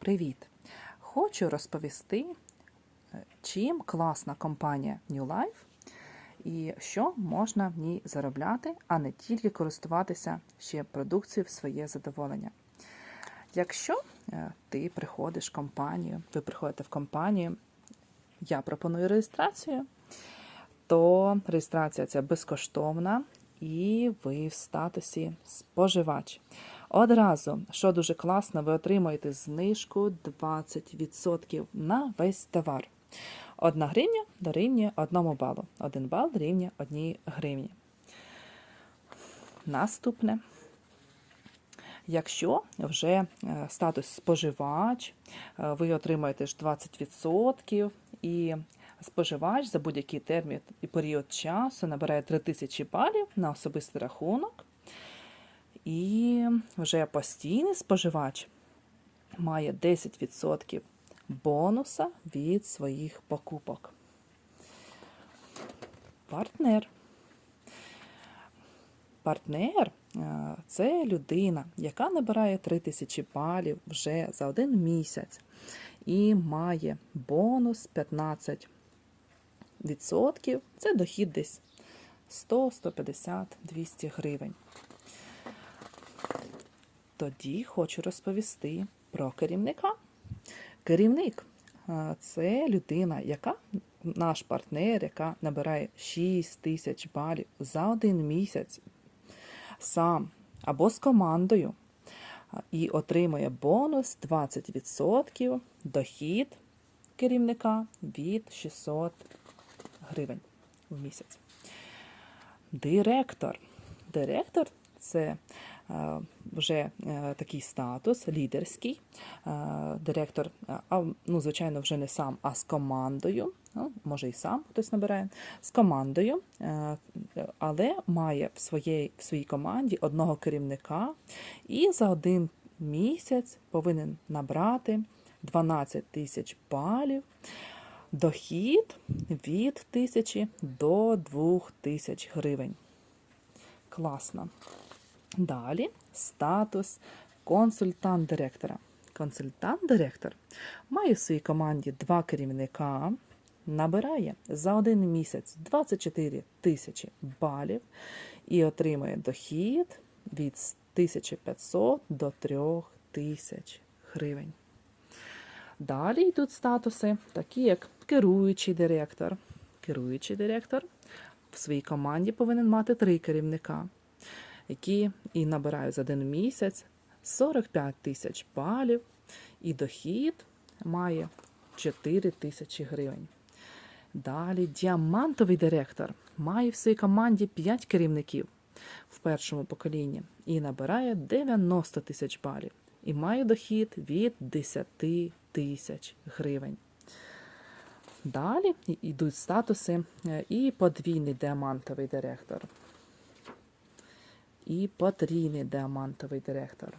Привіт! Хочу розповісти, е, чим класна компанія New Life і що можна в ній заробляти, а не тільки користуватися ще продукцією в своє задоволення. Якщо е, ти приходиш в компанію, ви приходите в компанію, я пропоную реєстрацію, то реєстрація ця безкоштовна і ви в статусі споживач. Одразу, що дуже класно, ви отримуєте знижку 20% на весь товар. Одна гривня дорівнює одному балу. Один бал дорівнює одній гривні. Наступне. Якщо вже е, статус споживач, е, ви отримаєте ж 20% і споживач за будь-який термін і період часу набирає 3000 балів на особистий рахунок. І вже постійний споживач має 10% бонуса від своїх покупок. Партнер. Партнер е, це людина, яка набирає 3000 балів вже за один місяць і має бонус 15%. Це дохід десь 100, 150, 200 гривень. Тоді хочу розповісти про керівника. Керівник це людина, яка наш партнер, яка набирає 6 тисяч балів за один місяць сам або з командою і отримує бонус 20% дохід керівника від 600 гривень в місяць. Директор. Директор це вже е, такий статус лідерський. Е, Директор, а, ну, звичайно, вже не сам, а з командою. Ну, може і сам хтось набирає, з командою, е, але має в своїй, в своїй команді одного керівника і за один місяць повинен набрати 12 тисяч балів. Дохід від тисячі до 2000 гривень. Класно. Далі статус консультант директора. Консультант директор має в своїй команді два керівника, набирає за один місяць 24 тисячі балів і отримує дохід від 1500 до 3000 гривень. Далі йдуть статуси, такі як керуючий директор. Керуючий директор в своїй команді повинен мати три керівника, які і набирають за один місяць 45 тисяч балів, і дохід має 4 тисячі гривень. Далі діамантовий директор має в своїй команді 5 керівників в першому поколінні і набирає 90 тисяч балів і має дохід від 10 тисяч гривень. Далі йдуть статуси е, і подвійний діамантовий директор, і потрійний діамантовий директор.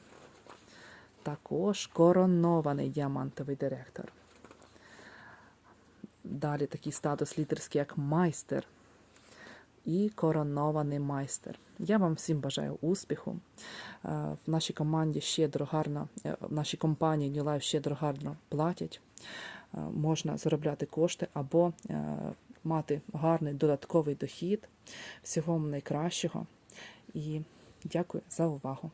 Також коронований діамантовий директор. Далі такий статус лідерський, як майстер і коронований майстер. Я вам всім бажаю успіху. Е, В нашій команді щедро гарно, е, в нашій компанії New Life щедро гарно платять. Е, Можна заробляти кошти або мати гарний додатковий дохід. Всього найкращого. І дякую за увагу.